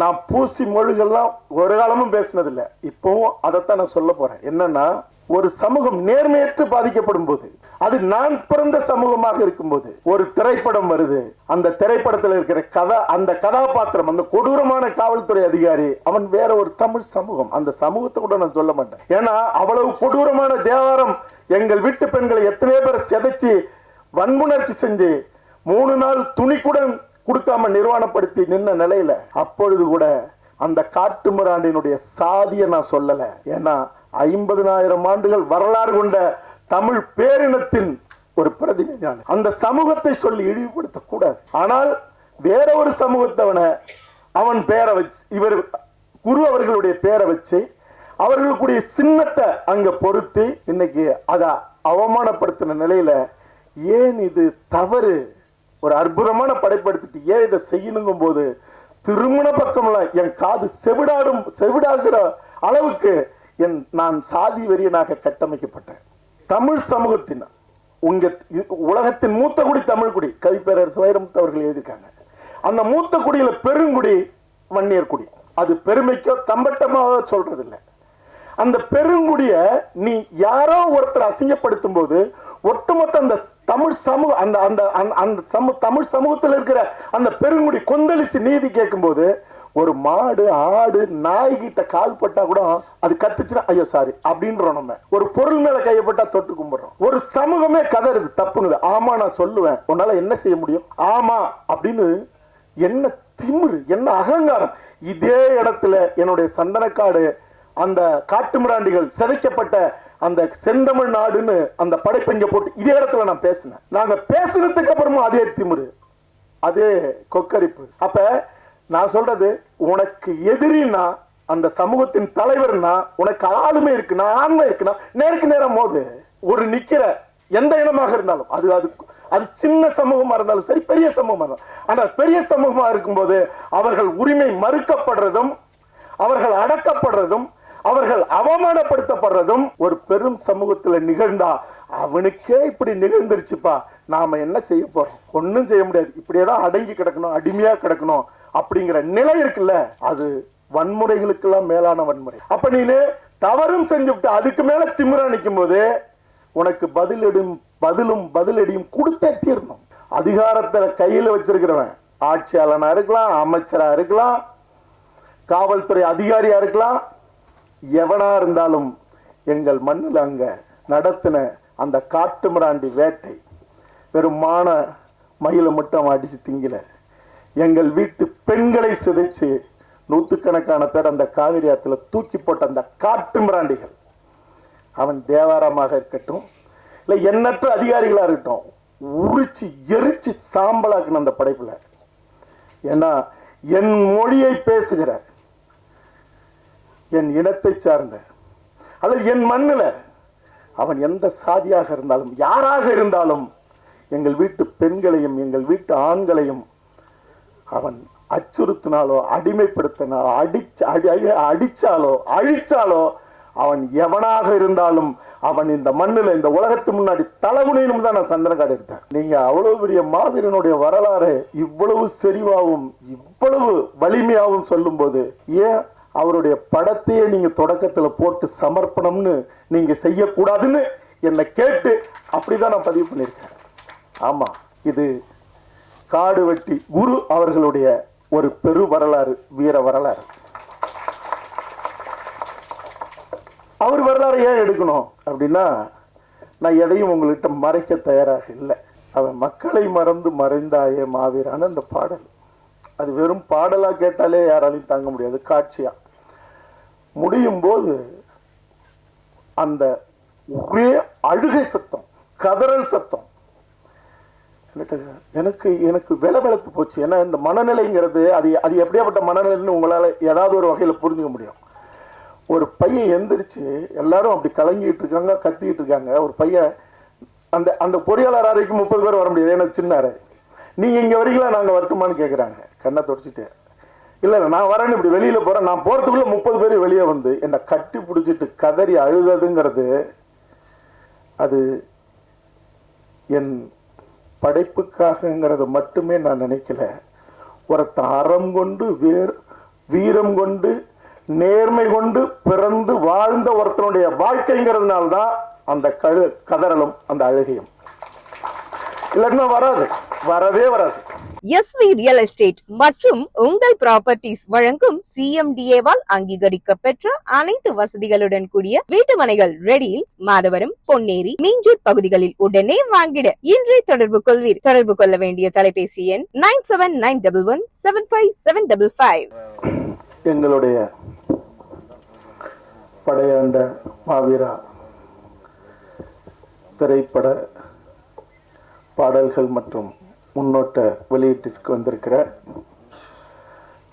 நான் பூசி மொழிகள்லாம் ஒரு காலமும் பேசினதில்லை. இப்பவும் அதைத்தான் நான் சொல்ல போறேன். என்னன்னா ஒரு சமூகம் நேர்மையற்று பாதிக்கப்படும் போது அது நான் பிறந்த சமூகமாக இருக்கும்போது ஒரு திரைப்படம் வருது. அந்த திரைப்படத்தில் இருக்கிற கதா அந்த கதாபாத்திரம் அந்த கொடூரமான காவல்துறை அதிகாரி அவன் வேற ஒரு தமிழ் சமூகம். அந்த சமூகத்தை கூட நான் சொல்ல மாட்டேன். ஏன்னா அவ்வளவு கொடூரமான தேவாரம் எங்கள் வீட்டு பெண்களை எத்தனையோ பேர் செதைச்சு வன்புணர்ச்சி செஞ்சு மூணு நாள் துணி கூட கொடுக்காம நிர்வாணப்படுத்தி நின்ன நிலையில அப்பொழுது கூட அந்த காட்டுமிராண்டினுடைய சாதியை நான் சொல்லல. ஏன்னா ஐம்பதனாயிரம் ஆண்டுகள் வரலாறு கொண்ட தமிழ் பேரினத்தின் ஒரு பிரதிநிதி நான். அந்த சமூகத்தை சொல்லி இழிவுபடுத்த கூடாது. ஆனால் வேற ஒரு சமூகத்தவனை அவன் பேரை வச்சு இவர் குரு அவர்களுடைய பேரை வச்சு அவர்களுக்குடைய சின்னத்தை அங்க பொருத்தி இன்னைக்கு அதை அவமானப்படுத்தின நிலையில ஏன் இது தவறு? ஒரு அற்புதமான படைப்படுத்திட்டு ஏன் இதை செய்யணுங்கும் போது திருமண பக்கம்ல என் காது செவிடாடும் செவிடாகிற அளவுக்கு என் நான் சாதி வெறியனாக கட்டமைக்கப்பட்டேன். தமிழ் சமூகத்தின் உங்க உலகத்தின் மூத்த குடி தமிழ் குடி கவிப்பேரரசு சுவைரமுத்து அவர்கள் எழுதியிருக்காங்க. அந்த மூத்த குடியில பெருங்குடி வன்னியர் குடி. அது பெருமைக்கோ தம்பட்டமாக சொல்றது இல்லை அந்த பெருங்குடிய நீ யாரோ ஒருத்தர் அசிங்கப்படுத்தும் போது ஒட்டுமொத்த அந்த தமிழ் சமூக அந்த அந்த அந்த- அந்த தமிழ் சமூகத்தில் இருக்கிற அந்த பெருங்குடி கொந்தளிச்சு நீதி கேட்கும்போது ஒரு மாடு ஆடு நாய் கிட்ட கால் பட்டா கூட அது கத்துச்சுன்னா ஐயோ சாரி அப்படின்றோம் நம்ம. ஒரு பொருள் மேல கையப்பட்டா தொட்டு கும்பிடுறோம். ஒரு சமூகமே கதறுது தப்புங்குது ஆமா நான் சொல்லுவேன். உன்னால என்ன செய்ய முடியும்? ஆமா அப்படின்னு என்ன திமிரு என்ன அகங்காரம். இதே இடத்துல என்னுடைய சந்தனக்காடு அந்த காட்டுமிராண்டிகள் சிதைக்கப்பட்ட அந்த செந்தமிழ் நாடுன்னு அந்த படைப்பெஞ்ச போட்டு இதே இடத்துல நான் பேசினேன். நாங்க பேசினதுக்கு அப்புறமும் அதே திமுரு அதே கொக்கரிப்பு. அப்ப நான் சொல்றது உனக்கு எதிரினா அந்த சமூகத்தின் தலைவர்னா உனக்கு ஆளுமை இருக்குன்னா ஆண்மை இருக்குன்னா நேருக்கு நேரம் போது ஒரு நிக்கிற எந்த இனமாக இருந்தாலும் அது அது அது சின்ன சமூகமா இருந்தாலும் சரி பெரிய சமூகமா இருந்தாலும். ஆனால் பெரிய சமூகமா இருக்கும்போது அவர்கள் உரிமை மறுக்கப்படுறதும் அவர்கள் அடக்கப்படுறதும் அவர்கள் அவமானப்படுத்தப்படுறதும் ஒரு பெரும் சமூகத்துல நிகழ்ந்தா அவனுக்கே இப்படி நிகழ்ந்துருச்சுப்பா. நாம என்ன செய்ய போறோம்? ஒன்னும் செய்ய முடியாது. இப்படியேதான் அடங்கி கிடக்கணும் அடிமையா கிடக்கணும் அப்படிங்கிற நிலை இருக்குல்ல? அது வன்முறைகளுக்கெல்லாம் மேலான வன்முறை. அப்ப நீனு தவறும் செஞ்சுவிட்டு அதுக்கு மேல திமிரா நிற்கும் போது உனக்கு பதிலடும் பதிலும் பதிலடியும் கொடுத்தே தீரணும். அதிகாரத்தை கையில வச்சிருக்கிறவன் ஆட்சியாளனா இருக்கலாம் அமைச்சரா இருக்கலாம் காவல்துறை அதிகாரியா இருக்கலாம் எவனா இருந்தாலும் எங்கள் மண்ணில் அங்க நடத்தின அந்த காட்டு மிராண்டி வேட்டை வெறும் மான மயில மட்டும் அடித்து அடிச்சு திங்கல. எங்கள் வீட்டு பெண்களை சிதைச்சு நூற்றுக்கணக்கான பேர் அந்த காவிரி ஆத்துல தூக்கி போட்ட அந்த காட்டு மிராண்டிகள் அவன் தேவாரமாக இருக்கட்டும் இல்ல எண்ணற்ற அதிகாரிகளா இருக்கட்டும் உரிச்சு எரிச்சு சாம்பலாக்குன அந்த படைப்புல. ஏன்னா என் மொழியை பேசுகிற என் இனத்தை சார்ந்த அல்லது என் மண்ணில் அவன் எந்த சாதியாக இருந்தாலும் யாராக இருந்தாலும் எங்கள் வீட்டு பெண்களையும் எங்கள் வீட்டு ஆண்களையும் அவன் அச்சுறுத்தினாலோ அடிமைப்படுத்தினாலோ அடிச்சு அடி- அடித்தாலோ அடிச்சாலோ அழிச்சாலோ அவன் எவனாக இருந்தாலும் அவன் இந்த மண்ணுல இந்த உலகத்து முன்னாடி தலைமுனையிலும் தான் நான் சந்திரகாடு எடுத்தேன் நீங்க அவ்வளோ பெரிய மாவீரனுடைய வரலாறு இவ்வளவு செறிவாகவும் இவ்வளவு வலிமையாகவும் சொல்லும்போது ஏன் அவருடைய படத்தையே நீங்க தொடக்கத்துல போட்டு சமர்ப்பணம்னு நீங்க செய்யக்கூடாதுன்னு என்னை கேட்டு அப்படிதான் நான் பதிவு பண்ணியிருக்கேன். ஆமா இது காடு வெட்டி குரு அவர்களுடைய ஒரு பெரு வரலாறு வீர வரலாறு. அவர் வரலாறு ஏன் எடுக்கணும் அப்படின்னா நான் எதையும் உங்கள்கிட்ட மறைக்க தயாராக இல்லை. அவன் மக்களை மறந்து மறைந்தாயே மாவீரான அந்த பாடல். அது வெறும் பாடலா கேட்டாலே யாராலையும் தாங்க முடியாது காட்சியா? முடியும் போது அந்த ஒரே அழுகை சத்தம் கதறல் சத்தம். எனக்கு எனக்கு எனக்கு விலை வெளுத்து போச்சு. ஏன்னா இந்த மனநிலைங்கிறது அது அது எப்படியாப்பட்ட மனநிலைன்னு உங்களால ஏதாவது ஒரு வகையில புரிஞ்சுக்க முடியும். ஒரு பையன் எந்திரிச்சு எல்லாரும் அப்படி கலங்கிட்டு இருக்காங்க கத்திக்கிட்டு இருக்காங்க. ஒரு பையன் அந்த அந்த பொறியாளர் அறைக்கு முப்பது பேர் வர முடியாது. ஏன்னா சின்ன அறை நீங்க இங்க வரீங்களா நாங்க வரட்டுமான்னு கேட்குறாங்க கண்ணை தொடச்சிட்டு. இல்ல நான் வரேன்னு இப்படி வெளியில போறேன். நான் போறதுக்குள்ள முப்பது பேர் வெளியே வந்து என்னை கட்டி பிடிச்சிட்டு கதறி அழுததுங்கிறது அது என் படைப்புக்காகங்கிறத மட்டுமே நான் நினைக்கல. ஒருத்தன் அறம் கொண்டு வேர் வீரம் கொண்டு நேர்மை கொண்டு பிறந்து வாழ்ந்த ஒருத்தனுடைய வாழ்க்கைங்கிறதுனால தான் அந்த கழு கதறலும் அந்த அழுகையும். இல்லைன்னா வராது. வரவே வராது. எஸ்வி ரியல் எஸ்டேட் மற்றும் உங்கள் ப்ராப்பர்ட்டிஸ் வழங்கும் சிஎம்டிஏவால் அங்கீகரிக்க பெற்ற அனைத்து வசதிகளுடன் கூடிய வீட்டுமனைகள் ரெடியில் மாதவரம் பொன்னேரி மீஞ்சூர் பகுதிகளில் உடனே வாங்கிட. இன்றே தொடர்பு கொள்வீர். தொடர்பு கொள்ள வேண்டிய தொலைபேசி எண் nine seven nine double one seven five seven double five எங்களுடைய படையாண்ட மாவீரா திரைப்பட பாடல்கள் மற்றும் முன்னோட்ட வெளியீட்டிற்கு வந்திருக்கிற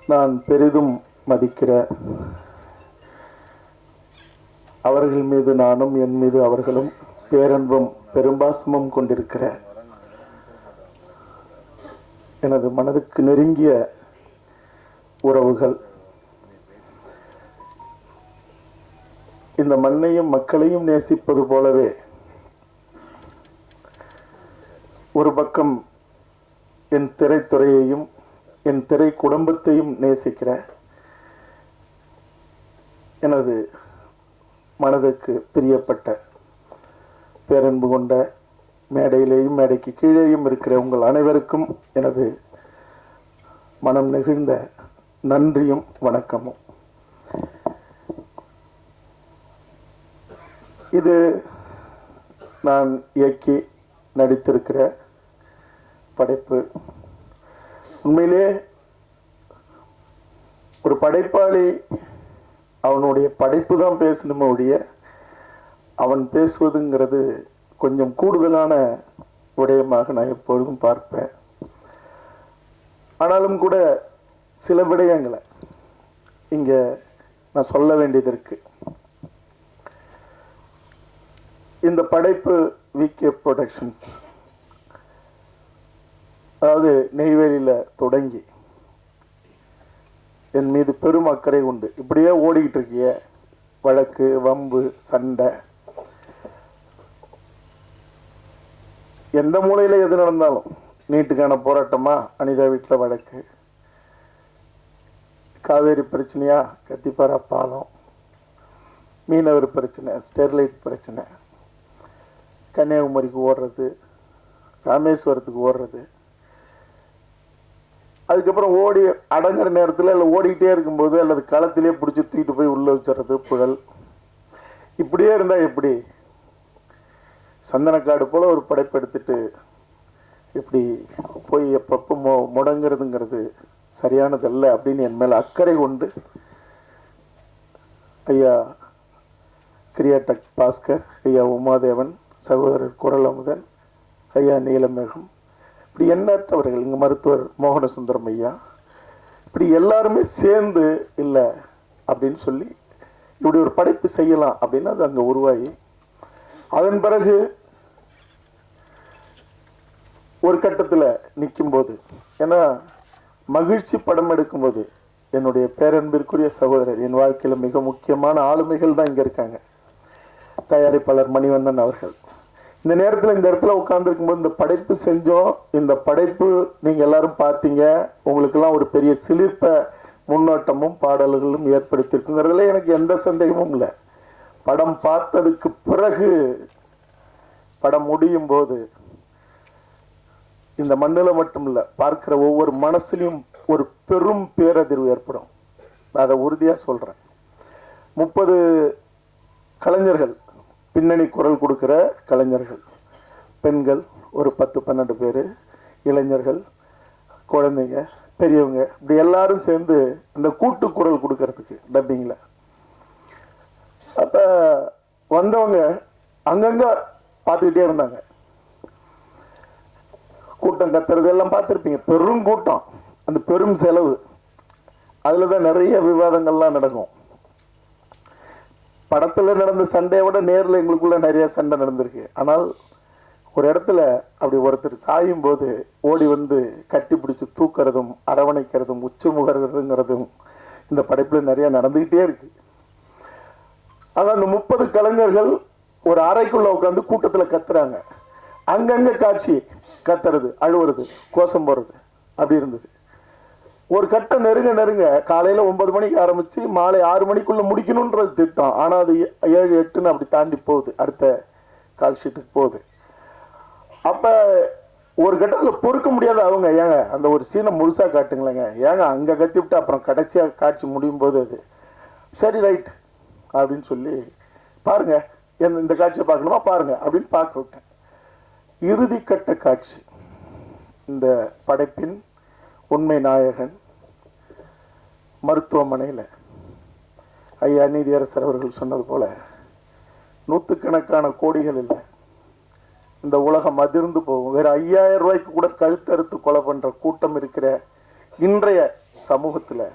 நான் பெரிதும் மதிக்கிற அவர்கள் மீது நானும் என் மீது அவர்களும் பேரன்பும் பெரும்பாசமும் கொண்டிருக்கிற எனது மனதுக்கு நெருங்கிய உறவுகள். இந்த மண்ணையும் மக்களையும் நேசிப்பது போலவே ஒரு பக்கம் என் திரைத்துறையையும் என் திரை குடும்பத்தையும் நேசிக்கிற எனது மனதுக்கு பிரியப்பட்ட பேரன்பு கொண்ட மேடையிலேயும் மேடைக்கு கீழேயும் இருக்கிற உங்கள் அனைவருக்கும் எனது மனம் நெகிழ்ந்த நன்றியும் வணக்கமும். இது நான் இயக்கி நடித்திருக்கிற படைப்பு. உண்மையிலே ஒரு படைப்பாளி அவனுடைய படைப்பு தான் பேசணுமே ஒழிய அவன் பேசுவதுங்கிறது கொஞ்சம் கூடுதலான விடயமாக நான் எப்பொழுதும் பார்ப்பேன். ஆனாலும் கூட சில விடயங்களை இங்கே நான் சொல்ல வேண்டியது இருக்கு. இந்த படைப்பு விகே ப்ரொடக்ஷன்ஸ் அதாவது நெய்வேலியில் தொடங்கி என் மீது பெரும் அக்கறை உண்டு. இப்படியே ஓடிக்கிட்டு இருக்கிய வழக்கு வம்பு சண்டை. எந்த மூலையில் எது நடந்தாலும் நீட்டுக்கான போராட்டமா? அனிதா வீட்டில் வழக்கு. காவேரி பிரச்சனையா? கத்திப்பாரா பாலம். மீனவர் பிரச்சனை ஸ்டெர்லைட் பிரச்சனை. கன்னியாகுமரிக்கு ஓடுறது ராமேஸ்வரத்துக்கு ஓடுறது. அதுக்கப்புறம் ஓடி அடங்குற நேரத்தில் இல்லை ஓடிக்கிட்டே இருக்கும்போது அல்லது களத்திலே பிடிச்சி தூக்கிட்டு போய் உள்ளே வச்சுறது புகழ். இப்படியே இருந்தால் எப்படி? சந்தனக்காடு போல் ஒரு படைப்பெடுத்துட்டு இப்படி போய் எப்பப்போ மொ முடங்குறதுங்கிறது சரியானதல்ல அப்படின்னு என் மேலே அக்கறை கொண்டு ஐயா கிரியாடக் பாஸ்கர் ஐயா உமாதேவன் சகோதரர் குரல் அமுதன் ஐயா நீலமேகம் இப்படி எண்ணற்றவர்கள் இங்கே மருத்துவர் மோகனசுந்தரம் ஐயா இப்படி எல்லாருமே சேர்ந்து இல்லை அப்படின்னு சொல்லி இப்படி ஒரு படைப்பு செய்யலாம் அப்படின்னு அது அங்கே உருவாகி அதன் பிறகு ஒரு கட்டத்தில் நிற்கும்போது ஏன்னா மகிழ்ச்சி படம் எடுக்கும்போது என்னுடைய பேரன்பிற்குரிய சகோதரர் என் வாழ்க்கையில் மிக முக்கியமான ஆளுமைகள் தான் இங்கே இருக்காங்க. தயாரிப்பாளர் மணிவண்ணன் அவர்கள். இந்த நேரத்தில் இந்த இடத்துல உட்கார்ந்துருக்கும்போது இந்த படைப்பு செஞ்சோம். இந்த படைப்பு நீங்கள் எல்லாரும் பார்த்தீங்க. உங்களுக்கெல்லாம் ஒரு பெரிய சிலிர்ப்ப முன்னோட்டமும் பாடல்களும் ஏற்படுத்தியிருக்குங்கிறதுல எனக்கு எந்த சந்தேகமும் இல்லை. படம் பார்த்ததுக்கு பிறகு படம் முடியும் போது இந்த மண்ணில் மட்டும் இல்லை பார்க்கிற ஒவ்வொரு மனசுலையும் ஒரு பெரும் பேரதிர்வு ஏற்படும். நான் அதை உறுதியாக சொல்கிறேன் முப்பது கலைஞர்கள் பின்னணி குரல் கொடுக்குற கலைஞர்கள். பெண்கள் ஒரு பத்து பன்னெண்டு பேர். இளைஞர்கள் குழந்தைங்க பெரியவங்க இப்படி எல்லாரும் சேர்ந்து அந்த கூட்டு குரல் கொடுக்கறதுக்கு டப்பிங்கில் அப்போ வந்தவங்க அங்கங்க பார்த்துக்கிட்டே இருந்தாங்க. கூட்டம் கத்துறது எல்லாம் பார்த்துருப்பீங்க. பெரும் கூட்டம். அந்த பெரும் செலவு. அதில் தான் நிறைய விவாதங்கள்லாம் நடக்கும். படத்துல நடந்த சண்டையை விட நேர்ல எங்களுக்குள்ள நிறைய சண்டை நடந்திருக்கு. ஆனால் ஒரு இடத்துல அப்படி ஒருத்தர் சாயும் போது ஓடி வந்து கட்டி பிடிச்சி தூக்குறதும் அரவணைக்கிறதும் உச்சு முகர்கிறதுங்கிறதும் இந்த படைப்புல நிறைய நடந்துகிட்டே இருக்கு. அதான் அந்த முப்பது கலைஞர்கள் ஒரு அறைக்குள்ள உட்காந்து கூட்டத்துல கத்துறாங்க. அங்கங்க காட்சி கத்துறது அழுவுறது கோஷம் போடுறது. அப்படி இருந்தது. ஒரு கட்டம் நெருங்க நெருங்க காலையில ஒன்பது மணிக்கு ஆரம்பிச்சு மாலை ஆறு மணிக்குள்ள முடிக்கணும்ன்றது திட்டம். ஆனா அது ஏ- ஏழு எட்டுன்னு அப்படி தாண்டி போகுது. அடுத்த கால் ஷீட்டுக்கு போகுது. அப்ப ஒரு கட்டத்தில் பொறுக்க முடியாத அவங்க ஏங்க? அந்த ஒரு சீனை முழுசாக காட்டுங்களேங்க. ஏங்க அங்கே கத்தி விட்டு அப்புறம் கடைசியாக காட்சி முடியும் போது அது. சரி ரைட். அப்படின்னு சொல்லி பாருங்க. என் இந்த காட்சியை பார்க்கணுமா? பாருங்க. அப்படின்னு பார்க்க விட்டேன். இறுதி கட்ட காட்சி. இந்த படைப்பின் உண்மை நாயகன் மருத்துவமனையில். ஐயா நீதியரசர் அவர்கள் சொன்னது போல நூற்றுக்கணக்கான கோடிகள் இல்லை. இந்த உலகம் அதிர்ந்து போகும். வேறு ஐயாயிரம் ரூபாய்க்கு கூட கழுத்தறுத்து கொலை பண்ணுற கூட்டம் இருக்கிற இன்றைய சமூகத்துல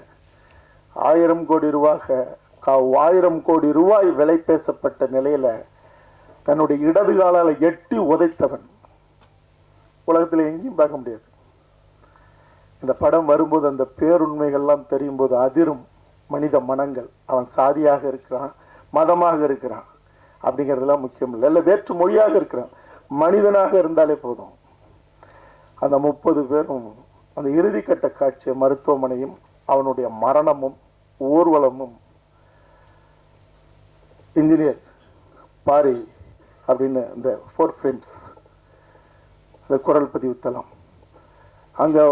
ஆயிரம் கோடி ரூபாக கா- ஆயிரம் கோடி ரூபாய் விலை பேசப்பட்ட நிலையில தன்னுடைய இடது காலால எட்டி உதைத்தவன். உலகத்துல எங்கேயும் பார்க்க முடியாது. இந்த படம் வரும்போது அந்த பேருண்மைகள்லாம் தெரியும் போது அதிரும் மனித மனங்கள். அவன் சாதியாக இருக்கிறான் மதமாக இருக்கிறான் அப்படிங்கிறதுலாம் முக்கியம் இல்லை. இல்லை வேற்று மொழியாக இருக்கிறான். மனிதனாக இருந்தாலே போதும். அந்த முப்பது பேரும் அந்த இறுதிக்கட்ட காட்சி மருத்துவமனையும் அவனுடைய மரணமும் ஊர்வலமும். இன்ஜினியர் பாரி அப்படின்னு இந்த ஃபோர் ஃப்ரெண்ட்ஸ் இந்த குரல் பதிவு தளம். அங்கே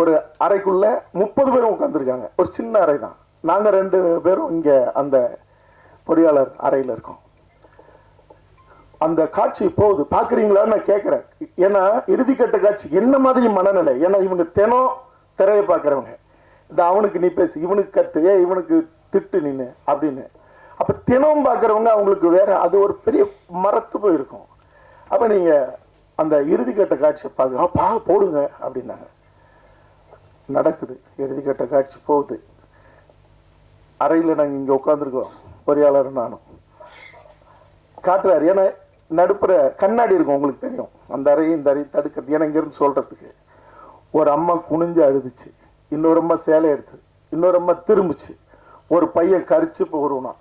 ஒரு அறைக்குள்ள முப்பது பேரும் உட்காந்துருக்காங்க ஒரு சின்ன அறை தான் நாங்க ரெண்டு பேரும் இங்க அந்த பொறியாளர் அறையில இருக்கோம். அந்த காட்சி போகுது. பார்க்குறீங்களான்னு நான் கேட்குறேன் ஏன்னா இறுதிக்கட்ட காட்சி என்ன மாதிரி மனநிலை? ஏன்னா இவங்க தினம் திரையை பார்க்கறவங்க. இந்த அவனுக்கு நீ பேசு இவனுக்கு கத்து இவனுக்கு திட்டு நின்னு அப்படின்னு. அப்போ தினம் பார்க்கறவங்க அவங்களுக்கு வேற அது ஒரு பெரிய மரத்து போயிருக்கும். அப்ப நீங்க அந்த இறுதிக்கட்ட காட்சியை பார்க்க பா போடுங்க அப்படின்னாங்க. நடக்குது. இறுதிக்கட்ட காட்சி போகுது. அறையில் நாங்கள் இங்கே உட்காந்துருக்கோம் பொறியாளர் நானும். காட்டுறாரு. ஏன்னா நடுப்புற கண்ணாடி இருக்கும் உங்களுக்கு தெரியும். அந்த அறையை இந்த அறையும் தடுக்கிறது. ஏன்னா இங்கிருந்து சொல்கிறதுக்கு ஒரு அம்மா குனிஞ்சு அழுதுச்சு. இன்னொரு அம்மா சேலை எடுத்து. இன்னொரு அம்மா திரும்பிச்சு. ஒரு பையன் கரிச்சு போடுவான்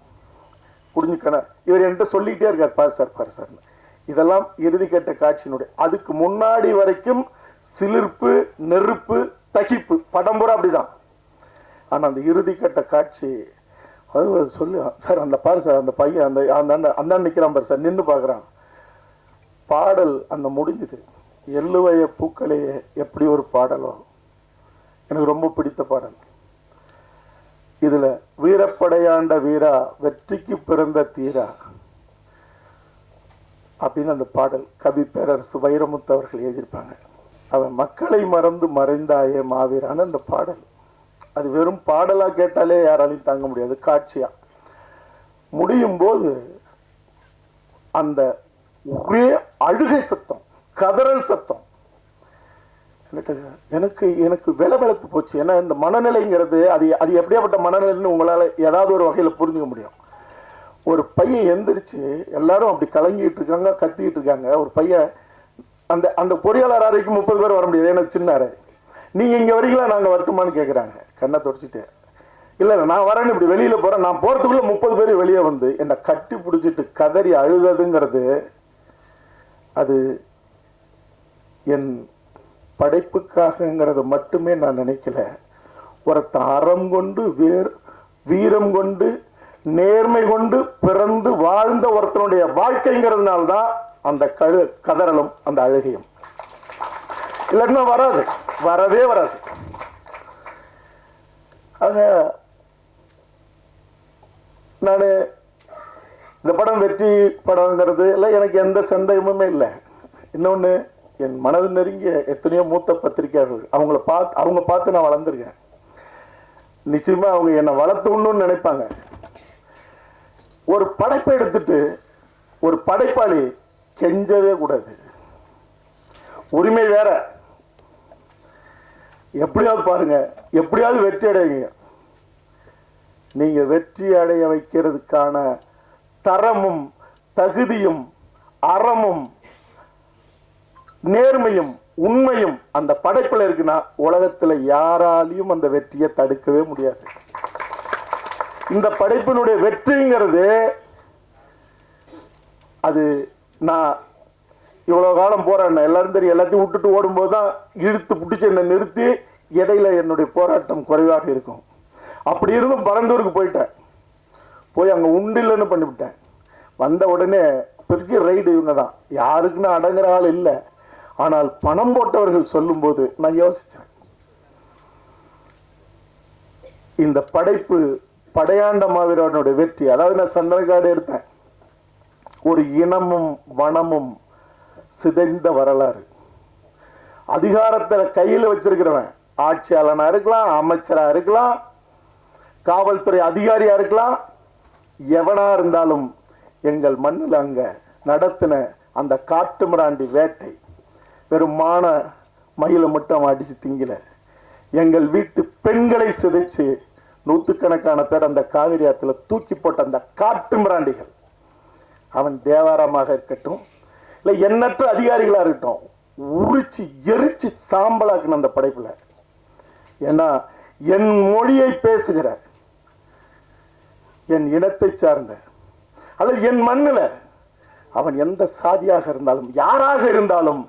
புரிஞ்சுக்கண இவர் என்கிட்ட சொல்லிக்கிட்டே இருக்கார். பாரு சார் பாரு சார்னு இதெல்லாம் இறுதி கட்ட காட்சியினுடைய அதுக்கு முன்னாடி வரைக்கும் சிலிர்ப்பு நெருப்பு தகிப்பு. படம் பூரா அப்படிதான். ஆனால் அந்த இறுதிக்கட்ட காட்சி அது சொல்லு. சார் அந்த பாரு சார் அந்த பையன் அந்த அந்த அந்த அந்த பாரு சார் நின்று பார்க்கறான் பாடல் அந்த முடிஞ்சுது. எள்ளுவய பூக்களையே எப்படி ஒரு பாடலோ எனக்கு ரொம்ப பிடித்த பாடல். இதில் வீரப்படையாண்ட வீரா வெற்றிக்கு பிறந்த தீரா அப்படின்னு அந்த பாடல் கவி பேரரசு வைரமுத்து அவர்கள் எழுதியிருப்பாங்க. அவன் மக்களை மறந்து மறைந்தாயே மாவீரான அந்த பாடல். அது வெறும் பாடலா கேட்டாலே யாராலையும் தாங்க முடியாது காட்சியா. முடியும் போது அந்த ஒரே அழுகை சத்தம் கதறல் சத்தம். எனக்கு எனக்கு எனக்கு வில போச்சு. ஏன்னா இந்த மனநிலைங்கிறது அது அது எப்படியாப்பட்ட மனநிலைன்னு உங்களால ஏதாவது ஒரு வகையில புரிஞ்சுக்க முடியும். ஒரு பையன் எந்திரிச்சு எல்லாரும் அப்படி கலங்கிட்டு இருக்காங்க கத்திக்கிட்டு இருக்காங்க. ஒரு பையன் அந்த அந்த பொறியாளர் அறைக்கு முப்பது பேர் வர முடியாது. ஏன்னா சின்ன அறை. நீங்க இங்க வரீங்களா? நாங்க வரட்டுமான்னு கேட்குறாங்க கண்ணை தொடச்சிட்டு. இல்ல இல்ல நான் வரேன்னு இப்படி வெளியில போறேன். நான் போறதுக்குள்ள முப்பது பேர் வெளியே வந்து என்னை கட்டி பிடிச்சிட்டு கதறி அழுததுங்கிறது அது என் படைப்புக்காகங்கிறத மட்டுமே நான் நினைக்கல. ஒருத்தன் அறம் கொண்டு வேர் வீரம் கொண்டு நேர்மை கொண்டு பிறந்து வாழ்ந்த ஒருத்தனுடைய வாழ்க்கைங்கிறதுனால தான் அந்த கழு கதறலும் அந்த அழுகையும். இல்லைன்னா வராது. வரவே வராது. ஆக நான் இந்த படம் வெற்றி படங்கிறது எல்லாம் எனக்கு எந்த சந்தேகமுமே இல்லை. இன்னொன்று என் மனது நெருங்கிய எத்தனையோ மூத்த பத்திரிகையாளர்கள் அவங்கள பார்த்து அவங்க பார்த்து நான் வளர்ந்துருக்கேன். நிச்சயமா அவங்க என்னை வளர்த்துணுன்னு நினைப்பாங்க. ஒரு படைப்பை எடுத்துட்டு ஒரு படைப்பாளி கெஞ்சவே கூடாது. உரிமை வேற. எப்படியாவது பாருங்க எப்படியாவது வெற்றி அடையுங்க நீங்க வெற்றி அடைய வைக்கிறதுக்கான தரமும் தகுதியும் அறமும் நேர்மையும் உண்மையும் அந்த படைப்புல இருக்குன்னா உலகத்துல யாராலையும் அந்த வெற்றியை தடுக்கவே முடியாது. இந்த படைப்பினுடைய வெற்றிங்கிறது அது நான் இவ்வளோ காலம் போறேன் எல்லாரும் தெரியும் எல்லாத்தையும் விட்டுட்டு ஓடும்போது தான் இழுத்து பிடிச்சி என்னை நிறுத்தி இடையில என்னுடைய போராட்டம் குறைவாக இருக்கும். அப்படி இருந்தும் பரந்தூருக்கு போயிட்டேன். போய் அங்க உண்டில்லன்னு பண்ணிவிட்டேன். வந்த உடனே பெரிய ரைடு இவங்க தான். யாருக்குன்னு அடங்குற ஆள் இல்லை. ஆனால் பணம் போட்டவர்கள் சொல்லும்போது நான் யோசித்தேன் இந்த படைப்பு படையாண்ட மாவீரனுடைய வெற்றி. அதாவது நான் சந்திரகாடு எடுத்தேன். ஒரு இனமும் வனமும் சிதைந்த வரலாறு. அதிகாரத்தில் கையில் வச்சிருக்கிறவன் ஆட்சியாளனா இருக்கலாம் அமைச்சரா இருக்கலாம் காவல்துறை அதிகாரியா இருக்கலாம் எவனா இருந்தாலும் எங்கள் மண்ணில் அங்க நடத்தின அந்த காட்டு மிராண்டி வேட்டை வெறும் மான மயிலை மட்டும் அடிச்சு திங்கல. எங்கள் வீட்டு பெண்களை சிதைச்சு நூற்றுக்கணக்கான பேர் அந்த காவிரி ஆத்துல தூக்கி போட்ட அந்த காட்டு மிராண்டிகள். அவன் தேவாரமாக இருக்கட்டும் இல்லை எண்ணற்ற அதிகாரிகளாக இருக்கட்டும் உரிச்சு எரிச்சு சாம்பலாக்குன அந்த படைப்பில். ஏன்னா என் மொழியை பேசுகிற என் இனத்தை சார்ந்த அல்லது என் மண்ணில் அவன் எந்த சாதியாக இருந்தாலும் யாராக இருந்தாலும்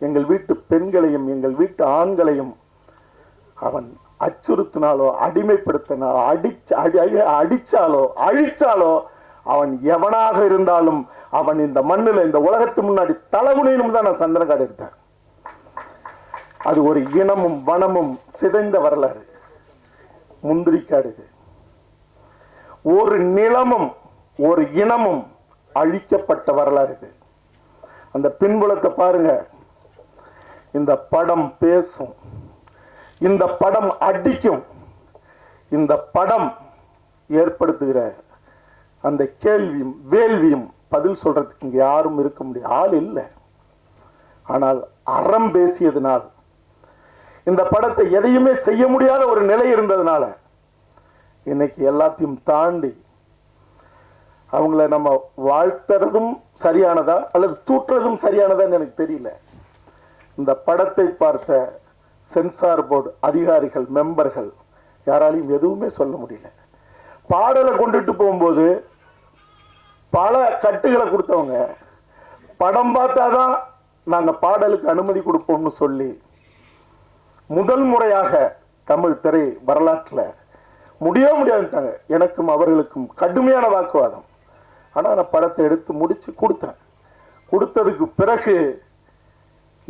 எங்கள் வீட்டு பெண்களையும் எங்கள் வீட்டு ஆண்களையும் அவன் அச்சுறுத்தினாலோ அடிமைப்படுத்தினாலோ அடிச்சு அடி அடி- அடிச்சாலோ அழிச்சாலோ அவன் எவனாக இருந்தாலும் அவன் இந்த மண்ணில் இந்த உலகத்து முன்னாடி தலைகுனினும் தான் நான் சந்தனக்காடு எடுத்தேன். அது ஒரு இனமும் வனமும் சிதைந்த வரலாறு. முந்திரிக்காடு ஒரு நிலமும் ஒரு இனமும் அழிக்கப்பட்ட வரலாறு இது. அந்த பின்புலத்தை பாருங்க. இந்த படம் பேசும். இந்த படம் அடிக்கும். இந்த படம் ஏற்படுத்துகிற அந்த கேள்வியும் வேள்வியும் பதில் சொல்றதுக்கு இங்க யாரும் இருக்க முடியாது ஆள் இல்லை. ஆனால் அறம் பேசியதுனால் இந்த படத்தை எதையுமே செய்ய முடியாத ஒரு நிலை இருந்ததுனால இன்னைக்கு எல்லாத்தையும் தாண்டி அவங்கள நம்ம வாழ்த்துறதும் சரியானதா அல்லது தூற்றுறதும் சரியானதான்னு எனக்கு தெரியல. இந்த படத்தை பார்த்த சென்சார் போர்டு அதிகாரிகள் மெம்பர்கள் யாராலையும் எதுவுமே சொல்ல முடியல. பாடலை கொண்டுட்டு போகும்போது பல கட்டுகளை கொடுத்தவங்க. படம் பார்த்தாதான் நாங்க பாடலுக்கு அனுமதி கொடுப்போம்னு சொல்லி முதல் முறையாக தமிழ் திரை வரலாற்றுல முடியவே முடியாதுட்டாங்க எனக்கும் அவர்களுக்கும் கடுமையான வாக்குவாதம். ஆனா நான் படத்தை எடுத்து முடிச்சு கொடுத்தேன். கொடுத்ததுக்கு பிறகு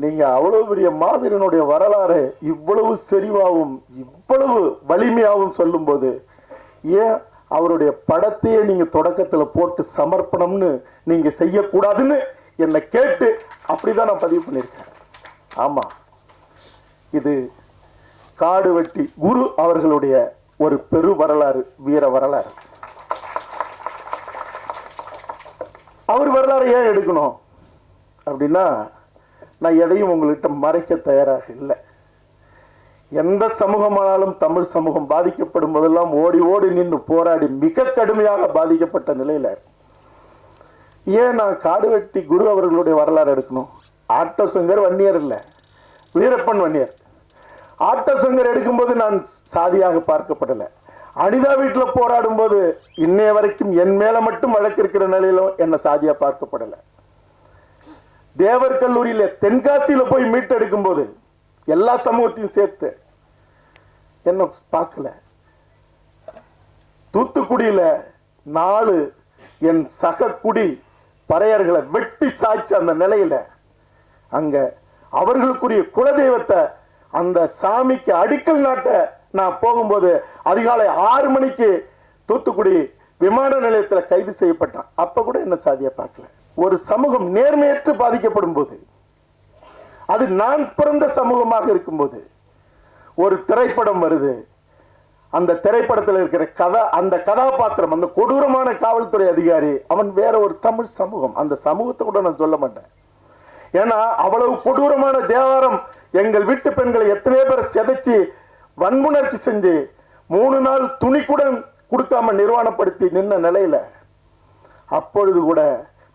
நீங்க அவ்வளவு பெரிய மாவீரனுடைய வரலாறு இவ்வளவு செறிவாகவும் இவ்வளவு வலிமையாகவும் சொல்லும்போது ஏன் அவருடைய படத்தையே நீங்க தொடக்கத்துல போட்டு சமர்ப்பணம்னு நீங்க செய்யக்கூடாதுன்னு என்னை கேட்டு அப்படிதான் நான் பதிவு பண்ணியிருக்கேன். ஆமா. இது காடு வெட்டி குரு அவர்களுடைய ஒரு பெரு வரலாறு வீர வரலாறு. அவர் வரலாறு ஏன் எடுக்கணும்? அப்படின்னா நான் எதையும் உங்கள்கிட்ட மறைக்க தயாராக இல்லை. எந்த சமூகமானாலும் தமிழ் சமூகம் பாதிக்கப்படும் போதெல்லாம் ஓடி ஓடி நின்று போராடி மிக கடுமையாக பாதிக்கப்பட்ட நிலையில ஏன் நான் காடு வெட்டி குரு அவர்களுடைய வரலாறு எடுக்கணும்? ஆட்டோ சங்கர் வன்னியர் இல்லை. வீரப்பன் வன்னியர். ஆட்டோ சங்கர் எடுக்கும்போது நான் சாதியாக பார்க்கப்படலை. அனிதா வீட்டில் போராடும் போது இன்னைய வரைக்கும் என் மேலே மட்டும் வழக்கு இருக்கிற நிலையிலும் என்னை சாதியாக பார்க்கப்படலை. தேவர் கல்லூரியில தென்காசியில் போய் மீட்டெடுக்கும் போது எல்லா சமூகத்தையும் சேர்த்து என்ன பார்க்கல. தூத்துக்குடியில நாலு என் சக குடி பறையர்களை வெட்டி சாய்ச்ச அந்த நிலையில அங்க அவர்களுக்குரிய குலதெய்வத்தை அந்த சாமிக்கு அடிக்கல் நாட்ட நான் போகும்போது அதிகாலை ஆறு மணிக்கு தூத்துக்குடி விமான நிலையத்துல கைது செய்யப்பட்டான். அப்ப கூட என்ன சாதியை பார்க்கல. ஒரு சமூகம் நேர்மையற்று பாதிக்கப்படும் போது அது நான் பிறந்த சமூகமாக இருக்கும்போது ஒரு திரைப்படம் வருது. அந்த திரைப்படத்தில் இருக்கிற கதா அந்த கதாபாத்திரம் அந்த கொடூரமான காவல்துறை அதிகாரி அவன் வேற ஒரு தமிழ் சமூகம். அந்த சமூகத்தை கூட நான் சொல்ல மாட்டேன். ஏன்னா அவ்வளவு கொடூரமான தேவாரம் எங்கள் வீட்டு பெண்களை எத்தனையோ பேர் செதைச்சு வன்புணர்ச்சி செஞ்சு மூணு நாள் துணி கூட கொடுக்காம நிர்வாணப்படுத்தி நின்ன நிலையில அப்பொழுது கூட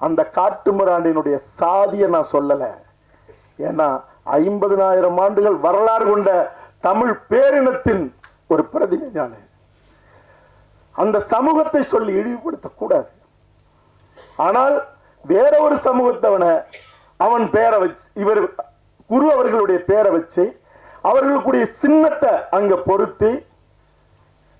அந்த காட்டு மிராண்டினுடைய சாதியை நான் சொல்லலை. ஏன்னா ஐம்பதனாயிரம் ஆண்டுகள் வரலாறு கொண்ட தமிழ் பேரினத்தின் ஒரு பிரதிநிதி அந்த சமூகத்தை சொல்லி இழிவுபடுத்தக் கூடாது. ஆனால் வேற ஒரு சமூகத்தவனை அவன் பேரை வச்சு இவர் குரு அவர்களுடைய பேரை வச்சு அவர்களுக்குடைய சின்னத்தை அங்க பொருத்தி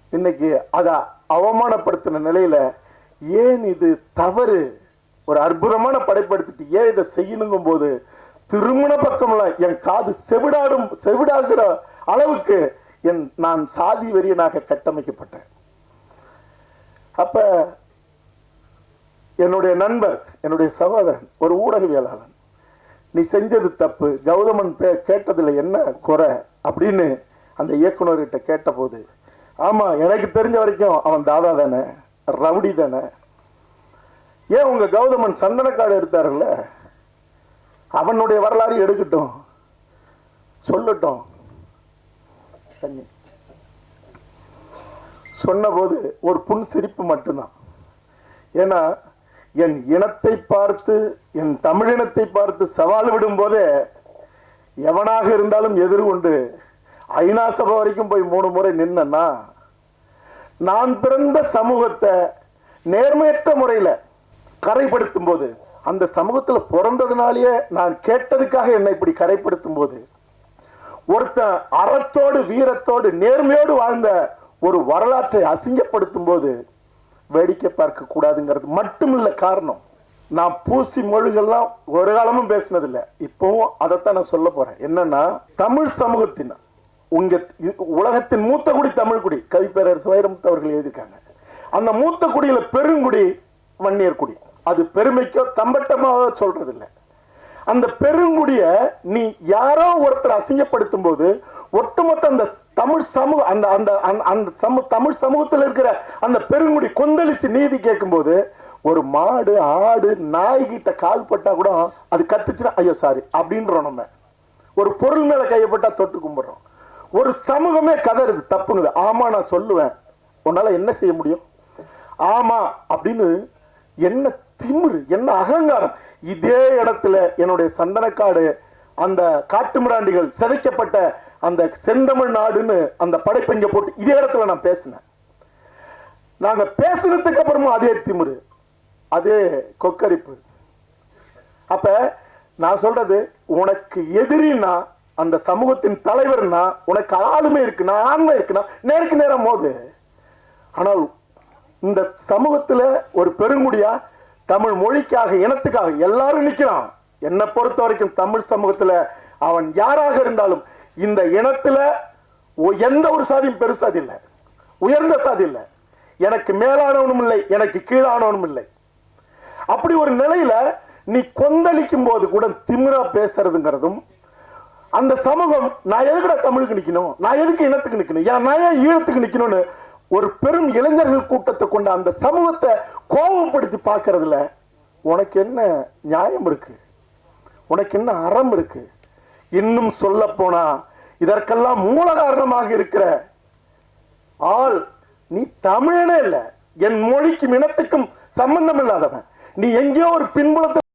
இன்னைக்கு அத அவமானப்படுத்தின நிலையில ஏன் இது தவறு? ஒரு அற்புதமான படைப்படுத்திட்டு ஏன் இதை செய்யணுங்கும் போது திருமண பக்கம்லாம் என் காது செவிடாடும் செவிடாகிற அளவுக்கு என் நான் சாதி வெறியனாக கட்டமைக்கப்பட்டேன். அப்ப என்னுடைய நண்பர் என்னுடைய சகோதரன் ஒரு ஊடகவியலாளன் நீ செஞ்சது தப்பு கௌதமன் பே- கேட்டதுல என்ன குறை? அப்படின்னு அந்த இயக்குனர்கிட்ட கேட்டபோது ஆமா எனக்கு தெரிஞ்ச வரைக்கும் அவன் தாதா தானே ரவுடி தானே. ஏன் உங்க கௌதமன் சந்தனக்காடு எடுத்தாருல்ல? அவனுடைய வரலாறு எடுக்கட்டும் சொல்லட்டும். தண்ணி. சொன்னபோது ஒரு புன் சிரிப்பு மட்டும்தான் ஏன்னா என் இனத்தை பார்த்து என் தமிழினத்தை பார்த்து சவால் விடும் போதே எவனாக இருந்தாலும் எதிர்கொண்டு ஐநா சபை வரைக்கும் போய் மூணு முறை நின்னா நான் பிறந்த சமூகத்தை நேர்மையற்ற முறையில கரைப்படுத்தும் போது அந்த சமூகத்துல பிறந்ததுனாலேயே நான் கேட்டதுக்காக என்னை இப்படி கரைப்படுத்தும் போது ஒருத்தன் அறத்தோடு வீரத்தோடு நேர்மையோடு வாழ்ந்த ஒரு வரலாற்றை அசிங்கப்படுத்தும் போது வேடிக்கை பார்க்க கூடாதுங்கிறது மட்டுமில்ல காரணம். நான் பூசி மொழிகள்லாம் ஒரு காலமும் பேசினதில்லை. இப்பவும் அதைத்தான் நான் சொல்ல போறேன். என்னன்னா தமிழ் சமூகத்தின் உங்க உலகத்தின் மூத்த குடி தமிழ் குடி கவிப்பேரரசு வைரமுத்து அவர்கள் எழுதியிருக்காங்க. அந்த மூத்த குடியில பெருங்குடி வன்னியர் குடி. அது பெருமைக்கோ தம்பட்டமாக சொல்றது இல்லை அந்த பெருங்குடிய நீ யாரோ ஒருத்தர் அசிங்கப்படுத்தும் போது ஒட்டுமொத்த அந்த தமிழ் சமூக அந்த அந்த அந்த- அந்த தமிழ் சமூகத்தில் இருக்கிற அந்த பெருங்குடி கொந்தளிச்சு நீதி கேட்கும்போது ஒரு மாடு ஆடு நாய்கிட்ட கால் பட்டா கூட அது கத்துச்சுன்னா ஐயோ சாரி அப்படின்றோம் நம்ம. ஒரு பொருள் மேல கையப்பட்டா தொட்டு கும்பிடுறோம். ஒரு சமூகமே கதறுது தப்புங்குது. ஆமா நான் சொல்லுவேன். உன்னால என்ன செய்ய முடியும்? ஆமா அப்படின்னு என்ன திமிரு என்ன அகங்காரம். இதே இடத்துல என்னுடைய சந்தனக்காடு அந்த காட்டுமிராண்டிகள் சிதைக்கப்பட்ட அந்த செந்தமிழ் நாடுன்னு அந்த படைப்பை இங்க போட்டு இதே இடத்துல நான் பேசினேன். நாங்க பேசினதுக்கு அப்புறமும் அதே திமுரு அதே கொக்கரிப்பு. அப்ப நான் சொல்றது உனக்கு எதிரினா அந்த சமூகத்தின் தலைவர்னா உனக்கு ஆளுமை இருக்குன்னா ஆண்மை இருக்குன்னா நேருக்கு நேரம் மோது. ஆனால் இந்த சமூகத்துல ஒரு பெருங்குடியா தமிழ் மொழிக்காக இனத்துக்காக எல்லாரும் நிக்கிறான் என்னை பொறுத்த வரைக்கும் தமிழ் சமூகத்துல அவன் யாராக இருந்தாலும் இந்த இனத்துல எந்த ஒரு சாதியும் பெருசாதி இல்லை. உயர்ந்த சாதி இல்லை. எனக்கு மேலானவனும் இல்லை எனக்கு கீழானவனும் இல்லை. அப்படி ஒரு நிலையில நீ கொந்தளிக்கும் போது கூட திமிரா பேசுறதுங்கிறதும் அந்த சமூகம் நான் எதுக்குடா தமிழுக்கு நிக்கணும்? நான் எதுக்கு இனத்துக்கு நிக்கணும்? ஏன் நான் ஏன் ஈழத்துக்கு நிக்கணும்னு ஒரு பெரும் இளைஞர்கள் கூட்டத்தை கொண்ட அந்த சமூகத்தை கோபப்படுத்தி பார்க்கறதுல உனக்கு என்ன நியாயம் இருக்கு? உனக்கு என்ன அறம் இருக்கு? இன்னும் சொல்ல போனா இதற்கெல்லாம் மூல காரணமாக இருக்கிற ஆள் நீ தமிழனே இல்ல. என் மொழிக்கும் இனத்துக்கும் சம்பந்தம் இல்லாதவன் நீ எங்கேயோ ஒரு பின்புலத்தை